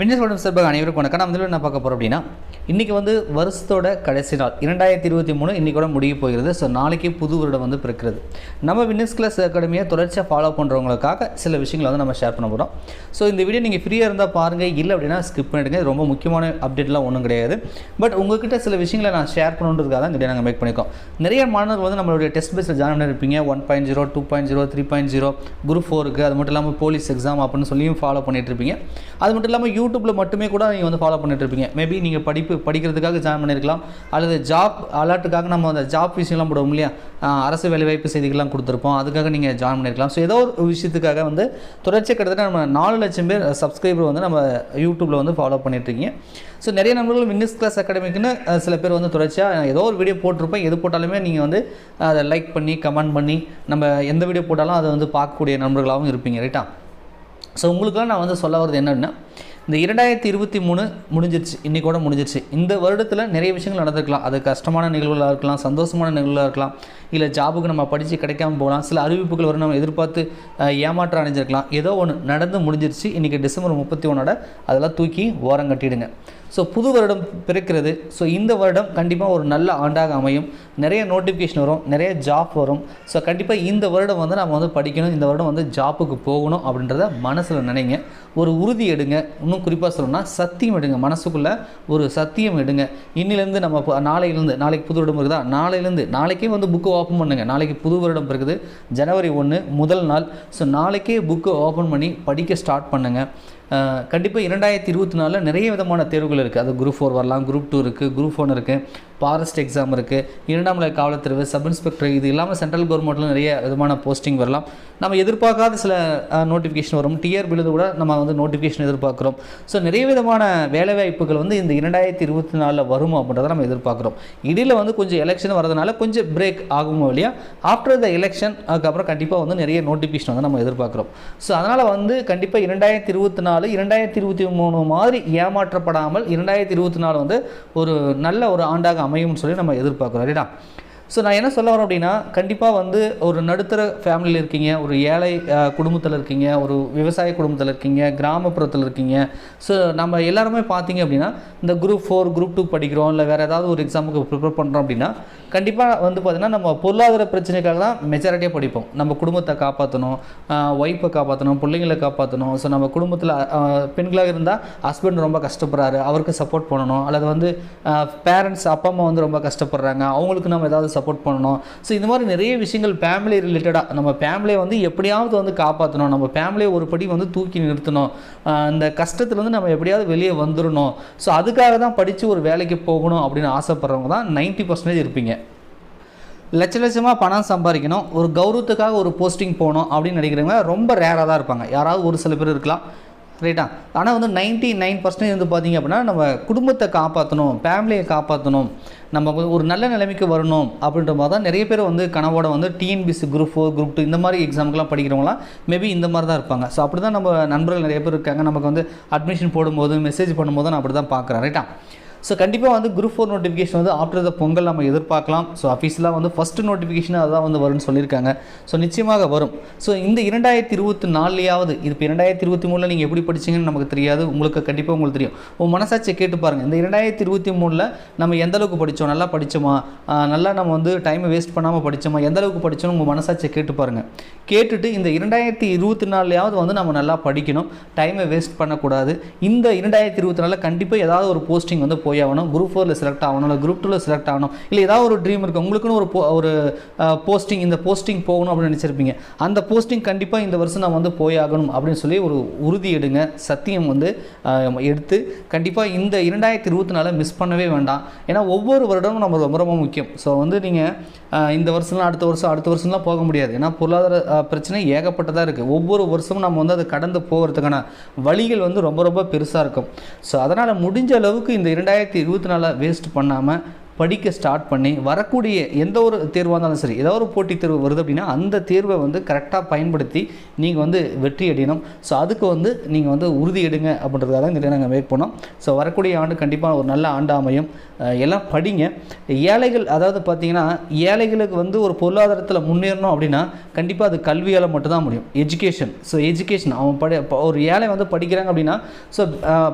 விண்ணஸ் உடம்பு சார்பாக அனைவருக்கும் வணக்கம். நம்ம இதில் என்ன பார்க்க போகிறோம் அப்படின்னா இன்றைக்கி வந்து வருஷத்தோட கடைசி நாள் இரண்டாயிரத்தி இருபத்தி மூணு இன்றைக்கூட முடிய போகிறது. ஸோ நாளைக்கு புது வருடம் வந்து பிறக்கிறது. நம்ம வின்னஸ் கிளாஸ் அகாடமியை தொடர்ச்சியாக ஃபாலோ பண்ணுறவங்களுக்காக சில விஷயங்களை வந்து நம்ம ஷேர் பண்ண போகிறோம் ஸோ இந்த வீடியோ நீங்கள் ஃப்ரீயாக இருந்தால் பாருங்கள் இல்லை அப்படின்னா ஸ்கிப் பண்ணிடுங்க. ரொம்ப முக்கியமான அப்டேட்லாம் ஒன்றும் கிடையாது. பட் உங்ககிட்ட சில விஷயங்களை நான் ஷேர் பண்ணுன்றதுக்காக தான் இந்த நாங்கள் மேக் பண்ணிக்கோம் நிறைய மாணவர்கள் வந்து நம்மளுடைய டெஸ்ட் பேஸில் ஜாயின் பண்ணியிருப்பீங்க one point zero two point zero three point zero group ஃபோருக்கு அது மட்டும் இல்லாமல் போலீஸ் எக்ஸாம் அப்படின்னு சொல்லியும் ஃபாலோ பண்ணிகிட்டு இருப்பீங்க. அது மட்டும் இல்லாமல் யூடியூப்பில் மட்டுமே கூட நீங்கள் வந்து ஃபாலோ பண்ணிட்டு இருப்பீங்க. மேபி நீங்கள் படிப்பு படிக்கிறதுக்காக ஜாயின் பண்ணியிருக்கலாம் அல்லது ஜாப் அலர்ட்டுக்காக நம்ம அந்த ஜாப் விஷயம்லாம் போடுவோம் இல்லையா? அரசு வேலைவாய்ப்பு செய்திகள்லாம் கொடுத்துருப்போம். அதுக்காக நீங்கள் ஜாயின் பண்ணியிருக்கலாம் ஸோ ஏதோ ஒரு விஷயத்துக்காக வந்து தொடர்ச்சியாக கிட்டத்தட்ட நம்ம நாலு லட்சம் பேர் சப்ஸ்கிரைபர் வந்து நம்ம யூடியூப்பில் வந்து ஃபாலோ பண்ணிட்டுருக்கீங்க ஸோ நிறைய நண்பர்கள் வின்னஸ் கிளாஸ் அகாடமிக்குன்னு சில பேர் வந்து தொடர்ச்சியாக ஏதோ ஒரு வீடியோ போட்டிருப்பேன். எது போட்டாலுமே நீங்கள் வந்து அதை லைக் பண்ணி கமெண்ட் பண்ணி நம்ம எந்த வீடியோ போட்டாலும் அதை வந்து பார்க்கக்கூடிய நண்பர்களாகவும் இருப்பீங்க. ரைட்டா ஸோ உங்களுக்குலாம் நான் வந்து சொல்ல வர்றது என்னென்னா இந்த இரண்டாயிரத்தி இருபத்தி மூணு முடிஞ்சிருச்சு. இன்றைக்கோட முடிஞ்சிருச்சு. இந்த வருடத்தில் நிறைய விஷயங்கள் நடந்திருக்கலாம். அது கஷ்டமான நிகழ்வுகளாக இருக்கலாம் சந்தோஷமான நிகழ்வுகளாக இருக்கலாம் இல்லை ஜாபுக்கு நம்ம படித்து கிடைக்காம போகலாம். சில அறிவிப்புகள் வரும். நம்ம எதிர்பார்த்து ஏமாற்றம் அடைஞ்சிருக்கலாம். ஏதோ ஒன்று நடந்து முடிஞ்சிருச்சு. இன்றைக்கி டிசம்பர் முப்பத்தி ஒன்றோட அதெல்லாம் தூக்கி ஓரம் கட்டிடுங்க. ஸோ புது வருடம் பிறக்கிறது. ஸோ இந்த வருடம் கண்டிப்பாக ஒரு நல்ல ஆண்டாக அமையும். நிறைய நோட்டிஃபிகேஷன் வரும் நிறைய ஜாப் வரும். ஸோ கண்டிப்பாக இந்த வருடம் வந்து நம்ம வந்து படிக்கணும் இந்த வருடம் வந்து ஜாப்புக்கு போகணும் அப்படின்றத மனசில் நினைங்க. ஒரு உறுதி எடுங்க. இன்னும் குறிப்பாக சொல்லணும்னா சத்தியம் எடுங்க. மனசுக்குள்ளே ஒரு சத்தியம் எடுங்க. இன்னிலேருந்து நம்ம நாளையிலேருந்து நாளைக்கு புது வருடம் இருக்குதா? நாளையிலேருந்து நாளைக்கே வந்து புக்கு ஓப்பன் பண்ணுங்கள் நாளைக்கு புது வருடம் இருக்குது ஜனவரி ஒன்று முதல் நாள். ஸோ நாளைக்கே புக்கு ஓப்பன் பண்ணி படிக்க ஸ்டார்ட் பண்ணுங்கள் கண்டிப்பாக இரண்டாயிரத்தி இருபத்தி நாலில் நிறைய விதமான தேர்வுகள் இருக்குது அது குரூப் ஃபோர் வரலாம் குரூப் டூ இருக்குது குரூப் ஒன் இருக்குது ஃபாரஸ்ட் எக்ஸாம் இருக்குது இரண்டாம் நிலை காவலர் தேர்வு சப் இன்ஸ்பெக்டர் இது இல்லாமல் சென்ட்ரல் கவர்மெண்ட்டில் நிறைய விதமான போஸ்டிங் வரலாம். நம்ம எதிர்பார்க்காத சில நோட்டிஃபிகேஷன் வரும். டிஆர் விழுது கூட நம்ம வந்து நோட்டிஃபிகேஷன் எதிர்பார்க்குறோம். ஸோ நிறைய விதமான வேலைவாய்ப்புகள் வந்து இந்த இரண்டாயிரத்தி இருபத்தி நாலில் வரும் அப்படின்றத நம்ம எதிர்பார்க்குறோம். இடையில் வந்து கொஞ்சம் எலெக்ஷன் வரதுனால கொஞ்சம் பிரேக் ஆகும் இல்லையா? ஆஃப்டர் த எலெக்ஷன் அதுக்கப்புறம் கண்டிப்பாக வந்து நிறைய நோட்டிஃபிகேஷன் வந்து நம்ம எதிர்பார்க்குறோம். ஸோ அதனால் வந்து கண்டிப்பாக இரண்டாயிரத்தி இருபத்தி நாலு இரண்டாயிரத்தி இருபத்தி மூணு மாதிரி ஏமாற்றப்படாமல் இரண்டாயிரத்தி இருபத்தி நாலு வந்து ஒரு நல்ல ஒரு ஆண்டாக அமையும்னு சொல்லி நம்ம எதிர்பார்க்குறோம் ரைட்டா ஸோ நான் என்ன சொல்ல வரேன் அப்படின்னா கண்டிப்பாக வந்து ஒரு நடுத்தர ஃபேமிலியில் இருக்கீங்க ஒரு ஏழை குடும்பத்தில் இருக்கீங்க ஒரு விவசாய குடும்பத்தில் இருக்கீங்க கிராமப்புறத்தில் இருக்கீங்க. ஸோ நம்ம எல்லாருமே பார்த்தீங்க அப்படின்னா இந்த குரூப் ஃபோர் குரூப் டூ படிக்கிறோம் இல்லை வேறு ஏதாவது ஒரு எக்ஸாமுக்கு ப்ரிப்பேர் பண்ணுறோம் அப்படின்னா கண்டிப்பாக வந்து பார்த்தீங்கன்னா நம்ம பொருளாதார பிரச்சனைக்காக தான் மெஜாரிட்டியாக படிப்போம். நம்ம குடும்பத்தை காப்பாற்றணும் ஒய்ஃபை காப்பாற்றணும் பிள்ளைங்களை காப்பாற்றணும் ஸோ நம்ம குடும்பத்தில் பெண்களாக இருந்தால் ஹஸ்பண்ட் ரொம்ப கஷ்டப்படுறாரு. அவருக்கு சப்போர்ட் பண்ணணும். அல்லது வந்து பேரண்ட்ஸ் அப்பா அம்மா வந்து ரொம்ப கஷ்டப்படுறாங்க. அவங்களுக்கு நம்ம ஏதாவது சப்போர்ட் பண்ணணும். ஸோ இந்த மாதிரி நிறைய விஷயங்கள் ஃபேமிலி ரிலேட்டடாக நம்ம ஃபேமிலியை வந்து எப்படியாவது வந்து காப்பாற்றணும் நம்ம ஃபேமிலியை ஒரு படி வந்து தூக்கி நிறுத்தணும். அந்த கஷ்டத்துலேருந்து நம்ம எப்படியாவது வெளியே வந்துடணும். ஸோ அதுக்காக தான் படித்து ஒரு வேலைக்கு போகணும் அப்படின்னு ஆசைப்பட்றவங்க தான் நைன்ட்டி பர்சன்டேஜ் இருப்பீங்க. லட்ச லட்சமாக பணம் சம்பாதிக்கணும். ஒரு கௌரவத்துக்காக ஒரு போஸ்டிங் போகணும் அப்படின்னு நினைக்கிறவங்க ரொம்ப ரேராக தான் இருப்பாங்க. யாராவது ஒரு சில பேர் இருக்கலாம். ரைட்டா ஆனால் வந்து நைன்ட்டி நைன் பர்சன்டேஜ் வந்து பார்த்திங்க அப்படின்னா நம்ம குடும்பத்தை காப்பாற்றணும் ஃபேமிலியை காப்பாற்றணும் நம்ம வந்து ஒரு நல்ல நிலைமைக்கு வரணும் அப்படின்ற மாதிரி தான் நிறைய பேர் வந்து கனவோட வந்து TNPSC group four group two இந்த மாதிரி எக்ஸாமுக்குலாம் படிக்கிறவங்களாம் மேபி இந்த மாதிரி தான் இருப்பாங்க. ஸோ அப்படி தான் நம்ம நண்பர்கள் நிறைய பேர் இருக்காங்க. நமக்கு வந்து அட்மிஷன் போடும்போது மெசேஜ் பண்ணும்போது நான் அப்படி தான் பார்க்குறேன் ரைட்டா ஸோ கண்டிப்பாக வந்து குரூப் ஃபோர் நோட்டிஃபிகேஷன் வந்து ஆஃப்டர் த பொங்கல் நம்ம எதிர்பார்க்கலாம். ஸோ அஃபீஷியலாக வந்து ஃபஸ்ட்டு நோட்டிஃபிகேஷன் அதுதான் வந்து வரும்னு சொல்லியிருக்காங்க. ஸோ நிச்சயமாக வரும். ஸோ இந்த இரண்டாயிரத்தி இருபத்தி நாலுலையாவது இது இப்போ இரண்டாயிரத்தி இருபத்தி மூணில் நீங்கள் எப்படி படிச்சிங்கன்னு நமக்கு தெரியாது. உங்களுக்கு கண்டிப்பாக உங்களுக்கு தெரியும். உங்கள் மனசாட்சியை கேட்டு பாருங்கள் இந்த இரண்டாயிரத்தி இருபத்தி மூணில் நம்ம எந்த அளவுக்கு படித்தோம் நல்லா படித்தோமா நல்லா நம்ம வந்து டைமை வேஸ்ட் பண்ணாமல் படித்தோமா எந்த அளவுக்கு படித்தோம்னு உங்கள் மனசாட்சியை கேட்டு பாருங்கள் கேட்டுட்டு இந்த இரண்டாயிரத்தி இருபத்தி நாலுலையாவது வந்து நம்ம நல்லா படிக்கணும். டைமை வேஸ்ட் பண்ணக்கூடாது. இந்த இரண்டாயிரத்தி இருபத்தி நாலில் கண்டிப்பாக ஏதாவது ஒரு போஸ்டிங் வந்து போய் போய் ஆகணும். குரூப் ஃபோரில் செலக்ட் ஆகணும். இல்லை குரூப் டூவில் செலக்ட் ஆகணும். இல்லை ஏதாவது ஒரு ட்ரீம் இருக்குது உங்களுக்குன்னு ஒரு ஒரு போஸ்டிங் இந்த போஸ்டிங் போகணும் அப்படின்னு நினச்சிருப்பீங்க. அந்த போஸ்டிங் கண்டிப்பாக இந்த வருஷம் நான் வந்து போய் ஆகணும் அப்படின்னு சொல்லி ஒரு உறுதி எடுங்க. சத்தியம் வந்து எடுத்து கண்டிப்பாக இந்த இரண்டாயிரத்தி இருபத்தி நாலு மிஸ் பண்ணவே வேண்டாம். ஏன்னா ஒவ்வொரு வருடமும் நம்ம ரொம்ப ரொம்ப முக்கியம். ஸோ வந்து நீங்கள் இந்த வருஷம்லாம் அடுத்த வருஷம் அடுத்த வருஷம்லாம் போக முடியாது. ஏன்னா பொருளாதார பிரச்சனை ஏகப்பட்டதாக இருக்குது ஒவ்வொரு வருஷமும் நம்ம வந்து அதை கடந்து போகிறதுக்கான வழிகள் வந்து ரொம்ப ரொம்ப பெருசாக இருக்கும். ஸோ அதனால் முடிஞ்ச அளவுக்கு இந்த இரண்டாயிரத்தி இருபத்தி நாலை வேஸ்ட் பண்ணாமல் படிக்க ஸ்டார்ட் பண்ணி வரக்கூடிய எந்த ஒரு தேர்வாக இருந்தாலும் சரி ஏதோ ஒரு போட்டித் தேர்வு வருது அப்படின்னா அந்த தேர்வை வந்து கரெக்டாக பயன்படுத்தி நீங்கள் வந்து வெற்றி அடையணும். ஸோ அதுக்கு வந்து நீங்கள் வந்து உறுதி எடுங்க அப்படின்றதுக்காக தான் இந்த நாங்கள் மேக் பண்ணோம். ஸோ வரக்கூடிய ஆண்டு கண்டிப்பாக ஒரு நல்ல ஆண்டு அமையும். எல்லாம் படிங்க. ஏழைகள் அதாவது பார்த்தீங்கன்னா ஏழைகளுக்கு வந்து ஒரு பொருளாதாரத்தில் முன்னேறணும் அப்படின்னா கண்டிப்பாக அது கல்வியால் மட்டும்தான் முடியும். எஜுகேஷன் ஸோ எஜுகேஷன் அவன் படி ஒரு ஏழை வந்து படிக்கிறாங்க அப்படின்னா ஸோ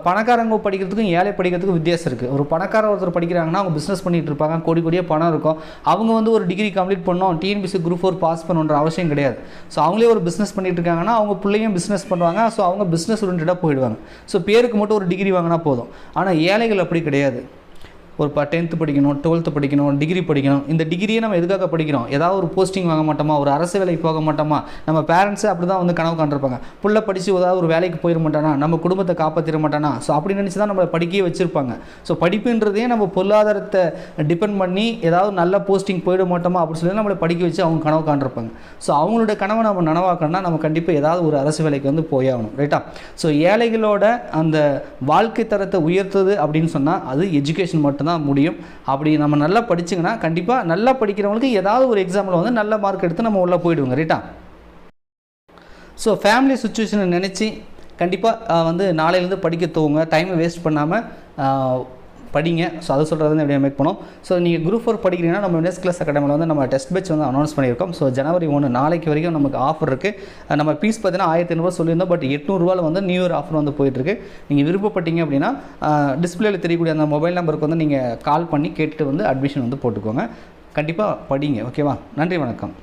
பணக்காரங்க படிக்கிறதுக்கும் ஏழை படிக்கிறதுக்கும் வித்தியாசம் இருக்குது ஒரு பணக்கார ஒருத்தர் படிக்கிறாங்கன்னா அவங்க பிஸ்னஸ் பண்ணி பண்ணிகிட்டு இருப்பாங்க. கோடி கோடியாக பணம் இருக்கும். அவங்க வந்து ஒரு டிகிரி கம்ப்ளீட் பண்ணோம். டிஎன்பிசி குரூப் ஃபோர் பாஸ் பண்ணுன்ற அவசியம் கிடையாது. ஸோ அவங்களே ஒரு பிஸ்னஸ் பண்ணிட்டு இருக்காங்கன்னா அவங்க பிள்ளையும் பிஸ்னஸ் பண்ணுவாங்க. ஸோ அவங்க பிஸ்னஸ் ஓரியன்டாக போயிடுவாங்க. ஸோ பேருக்கு மட்டும் ஒரு டிகிரி வாங்கினா போதும். ஆனால் ஏழைகள் அப்படி கிடையாது. ஒரு இப்போ டென்த்து படிக்கணும் டுவெல்த்து படிக்கணும் டிகிரி படிக்கணும். இந்த டிகிரியை நம்ம எதுக்காக படிக்கிறோம்? ஏதாவது ஒரு போஸ்டிங் வாங்க மாட்டோமா? ஒரு அரசு வேலைக்கு போக மாட்டோமா? நம்ம பேரண்ட்ஸே அப்படி தான் வந்து கனவு காண்டிருப்பாங்க புள்ள படித்து ஏதாவது ஒரு வேலைக்கு போயிட மாட்டானா? நம்ம குடும்பத்தை காப்பாற்றிட மாட்டானா? ஸோ அப்படி நினச்சி தான் நம்மளை படிக்கவே வச்சுருப்பாங்க. ஸோ படிப்புன்றதே நம்ம பொருளாதாரத்தை டிபெண்ட் பண்ணி ஏதாவது நல்ல போஸ்டிங் போயிட மாட்டோமா? அப்படின்னு சொல்லி நம்மளை படிக்க வச்சு அவங்க கனவு காண்டிருப்பாங்க ஸோ அவங்களோட கனவை நம்ம நனவாக்கணும்னா நம்ம கண்டிப்பாக ஏதாவது ஒரு அரசு வேலைக்கு வந்து போயாகணும் ரைட்டா ஸோ ஏழைகளோட அந்த வாழ்க்கை தரத்தை உயர்த்துது அப்படின்னு சொன்னால் அது எஜுகேஷன் மட்டும்தான். முடியும். அப்படி நம்ம நல்லா படிச்சிங்கன்னா கண்டிப்பாக நல்லா படிக்கிறவங்களுக்கு ஏதாவது ஒரு எக்ஸாமில் வந்து நல்ல மார்க் எடுத்து நம்ம உள்ளே போயிடுவோங்க ரைட்டா ஸோ ஃபேமிலி சுச்சுவேஷனை நினச்சி கண்டிப்பாக வந்து நாளையிலேருந்து படிக்க தூங்க டைமை வேஸ்ட் பண்ணாமல் படிங்க. ஸோ அதை சொல்கிறது வந்து எப்படியா மேக் பண்ணோம். ஸோ நீங்கள் குரூப் ஃபோர் படிக்கிறீங்கன்னா நம்ம நெக்ஸ்ட் கிளாஸ் அகாடமியில் வந்து நம்ம டெஸ்ட் பேட்ச் வந்து அனௌன்ஸ் பண்ணியிருக்கோம். ஸோ ஜனவரி ஒன்று நாளைக்கு வரைக்கும் நமக்கு ஆஃபர் இருக்குது நம்ம ஃபீஸ் பார்த்தீங்கன்னா ஆயிரத்தி ஐநூறுபா சொல்லியிருந்தோம். பட் எட்நூறுவாவில் வந்து நியூ இயர் ஆஃபர் வந்து போயிட்டுருக்கு. நீங்கள் விருப்பப்பட்டீங்க அப்படின்னா டிஸ்பிளேயில் தெரியக்கூடிய அந்த மொபைல் நம்பருக்கு வந்து நீங்கள் கால் பண்ணி கேட்டுட்டு வந்து அட்மிஷன் வந்து போட்டுக்கோங்க. கண்டிப்பாக படிங்க ஓகேவா நன்றி வணக்கம்.